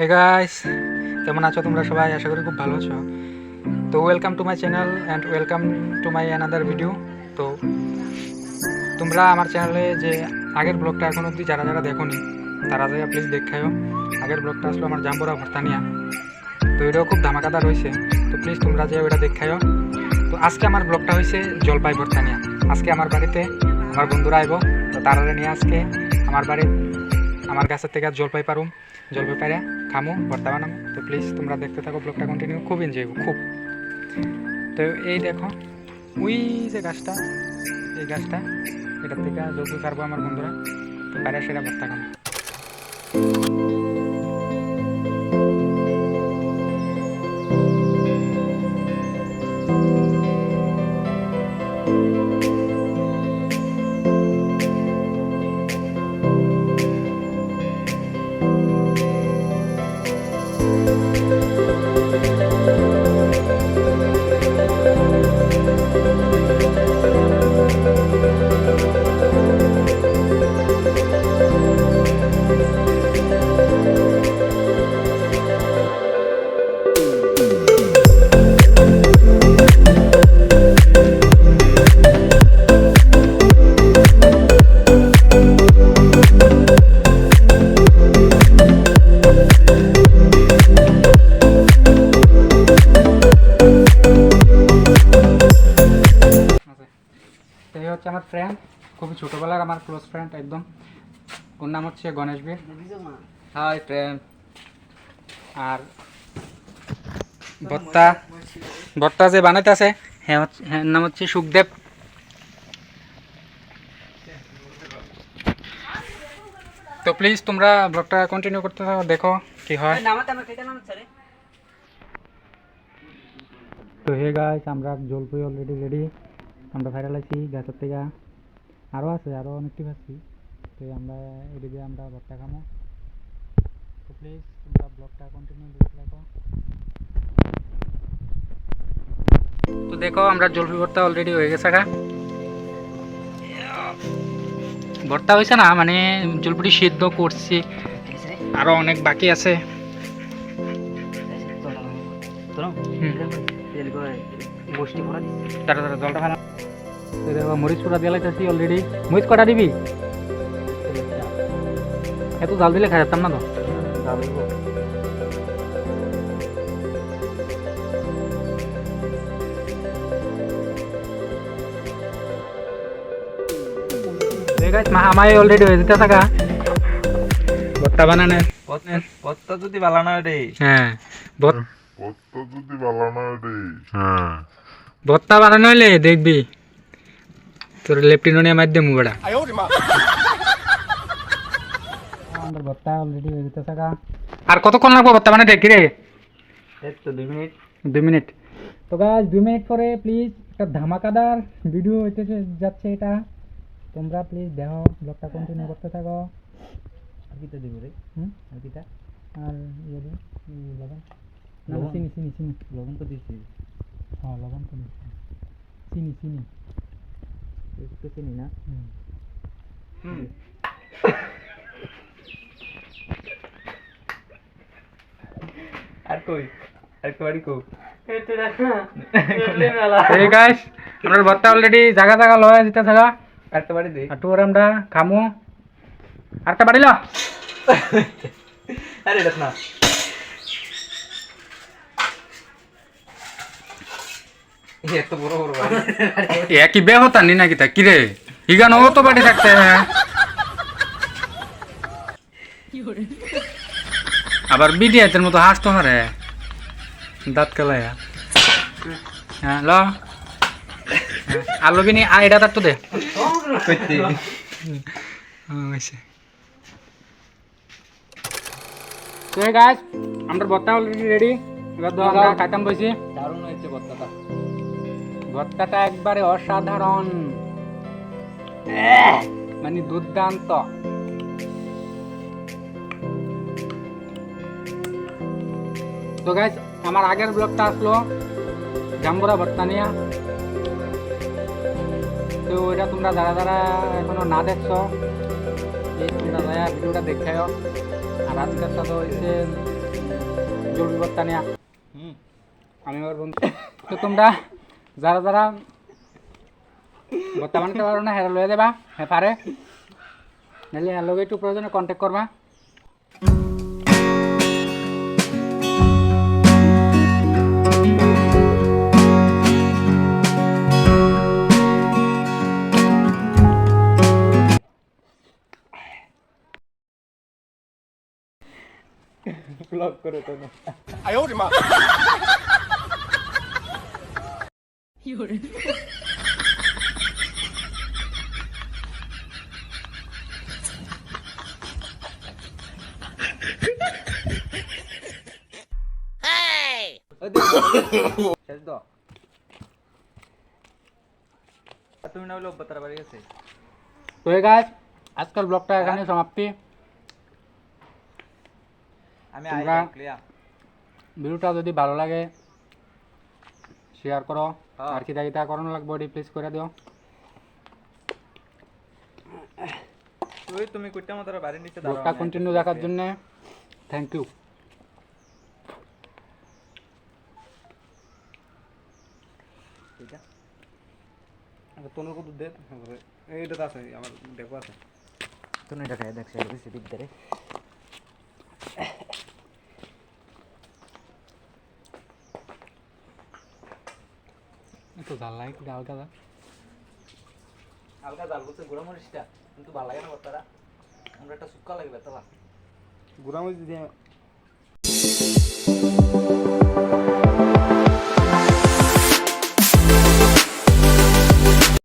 Hey guys কেমন আছো তোমরা সবাই? আশা করি খুব ভালো আছো। তো welcome to my channel and welcome to my another video তো তোমরা আমার চ্যানেলে যে আগের ব্লগটা এখন অবধি যারা যারা দেখোনি, তারা যারা প্লিজ দেখায়ও আগের ব্লগটা আসলো আমার জাম্বুরা ভর্তা নিয়া তো এটাও খুব ধামাকাদার হয়েছে তো প্লিজ তোমরা যে ওটা দেখায়ও তো আজকে আমার ব্লগটা হয়েছে জলপাই ভর্তা নিয়া আজকে আমার বাড়িতে আমার বন্ধুরা আইব, তো তারা নিয়ে আজকে আমার বাড়ি আমার গাছের থেকে জলপাই পারুম, জলপাই পাইরা খামো ভর্তা বানাম তো প্লিজ তোমরা দেখতে থাকো ব্লগটা কন্টিনিউ খুব এনজয় খুব। তো এই দেখো, ওই যে গাছটা, এই গাছটা, এটার থেকে জলপাই পারব আমার বন্ধুরা, তো পাইরা সেটা ভর্তা খামো। আমার ফ্রেন্ড খুবই ছোটোবেলার আমার ক্লোজ ফ্রেন্ড একদম। ওর নাম হচ্ছে গণেশ বীর। হাই ফ্রেন্ড আর ভর্তা ভর্তা যে বানাইতে আছে হ্যাঁ হ্যাঁ নাম হচ্ছে সুখদেব। তো প্লিজ তোমরা ব্লগটা কন্টিনিউ করতে থাকো দেখো কি হয়। তো হে গাইস আমরা জলপুই অলরেডি রেডি আমরা ভাইরাল আছি গাছের থেকে আরও আছে আরও অনেকটি পাচ্ছি তো আমরা এদিকে আমরা ভর্তা খামো। তো প্লিজ তোমরা ব্লগটা কন্টিনিউ দেখতে থাকো। তো দেখো আমরা জলপাই ভর্তা অলরেডি হয়ে গেছে গা। ভর্তা হয়েছে না মানে জলপাইটি সিদ্ধ করছি। আরও অনেক বাকি আছে। হুম। গোষ্ঠী করা তারা তারা জলটা ভালো দেখো মরিচ পুরা দিয়ে লাইতেছি অলরেডি মরিচ কটা দিবি? এত জাল দিলে খাই যেতাম না তো। আমায় অলরেডি হয়ে যেতে থাকা। ভর্তা বানানের কত যদি ভালো না রে। হ্যাঁ। ভর- কত যদি বালানা রে ভর্তা বানানো হলে দেখবি তোর লেফটিনোনিয়া মাধ্যমে মুবেড়া আমাদের ভর্তা অলরেডি হয়ে যেতে থাকা আর কতক্ষণ লাগবো ভর্তা বানাতে? কি রে এই তো দুই মিনিট। দুই মিনিট। তো গাছ দুই মিনিট পরে প্লিজ একটা ধামাকাদার ভিডিও হইতেছে যাচ্ছে এটা। তোমরা প্লিজ দেখো ব্লগটা কন্টিনিউ করতে থাকো। আর কি তো দিব রে? হুম? আর কিটা? আর ইয়ে লবণ না? চিনি চিনি চিনি। লবণ তো দিছি হ্যাঁ লবণ তো দিচ্ছি। চিনি চিনি। একটু চিনি না? হুম। আর কই? আর কই বাড়ি কো এই গাইস আমরা ভর্তা অলরেডি জায়গা জায়গা লয়ে যেতে থাকা আর বাড়ি দে। আর আমরা খামু। আরেকটা বাড়িল আরে এটা না এত বড় বড় বাড়ি। একই বে হতা নি নাকি তা? কিরে ইগান ও তো বাড়ি থাকতে হ্যাঁ আবার বিডিয়াতের মতো হাসতো হারে দাঁত কেলায়া হ্যাঁ ল। হ্যাঁ, আলু বিনি আর এটা তার তো দে। কইতে। তো গাছ আমরা ভর্তা অলরেডি রেডি এবার আমরা খাইতাম বসি দারুণ হয়েছে বত্তাটা। ভর্তাটা একবারে অসাধারণ। মানে দুর্দান্ত। তো গাইজ আমার আগের ব্লগটা আসলো জাম্বুরা ভর্তা নিয়া তো ওইটা তোমরা যারা যারা এখনও না দেখছ এই তোমরা যারা ভিডিওটা দেখাও আর আজকের সাথে হয়েছে জরুরি বর্তা নিয়ে আমি আমার বন্ধু। তো তোমরা যারা যারা বর্তা বানাতে পারো না হেরা লয়ে দেবা হ্যাঁ পারে নাহলে হ্যাঁ লগে একটু প্রয়োজনে কন্ট্যাক্ট করবা ব্লগ করে তো না। শেষ দাও আর তুমি না হলে অব্যাতার বাড়ি গেছে তো এই গাছ আজকাল ব্লগটা এখানে সমাপ্তি আমি তোমরা- আই ক্লিয়া ভিডিওটা যদি ভালো লাগে শেয়ার করো হ্যাঁ। আর কিতা কিতা করানো লাগবে ওটি প্লিজ করে দিও। তুই তুমি কুইটা মতো বাড়ি নিচে ব্লগটা কন্টিনিউ দেখার জন্য। থ্যাংক ইউ তোর কত দে? এইটা তো আছে আমার দেখো আছে। তুমি এটা খাই দেখছি বেশি ঝাল লাগে কিন্তু হালকা ঝাল হালকা জাল বলছে গুঁড়া মরিচটা কিন্তু ভালো লাগে না বর্তারা। আমরা একটা শুক্কা লাগবে তালা গুড়ামরিচ দিয়ে